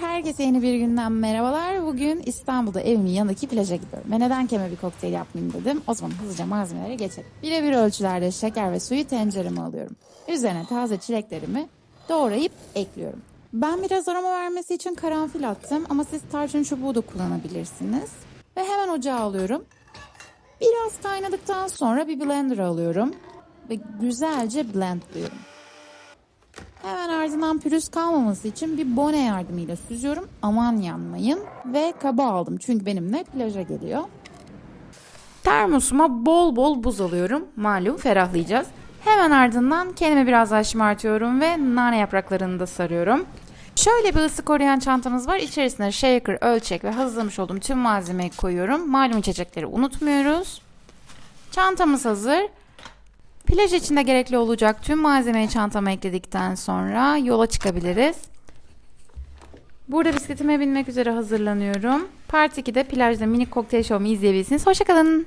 Herkese yeni bir günden merhabalar. Bugün İstanbul'da evimin yanındaki plaja gidiyorum. Ve neden keme bir kokteyl yapmayayım dedim. O zaman hızlıca malzemelere geçelim. Birebir ölçülerde şeker ve suyu tencereme alıyorum. Üzerine taze çileklerimi doğrayıp ekliyorum. Ben biraz aroma vermesi için karanfil attım ama siz tarçın çubuğu da kullanabilirsiniz. Ve hemen ocağa alıyorum. Biraz kaynadıktan sonra bir blender alıyorum ve güzelce blendliyorum. Ardından pürüz kalmaması için bir bone yardımıyla süzüyorum. Aman yanmayın. Ve kaba aldım çünkü benimle plaja geliyor. Termosuma bol bol buz alıyorum. Malum ferahlayacağız. Hemen ardından kendime biraz daha şımartıyorum ve nane yapraklarını da sarıyorum. Şöyle bir ısı koruyan çantamız var. İçerisine shaker, ölçek ve hazırlamış olduğum tüm malzemeyi koyuyorum. Malum içecekleri unutmuyoruz. Çantamız hazır. Plaj içinde gerekli olacak tüm malzemeyi çantama ekledikten sonra yola çıkabiliriz. Burada bisikletime binmek üzere hazırlanıyorum. Part 2'de plajda minik kokteyl şovumu izleyebilirsiniz. Hoşçakalın.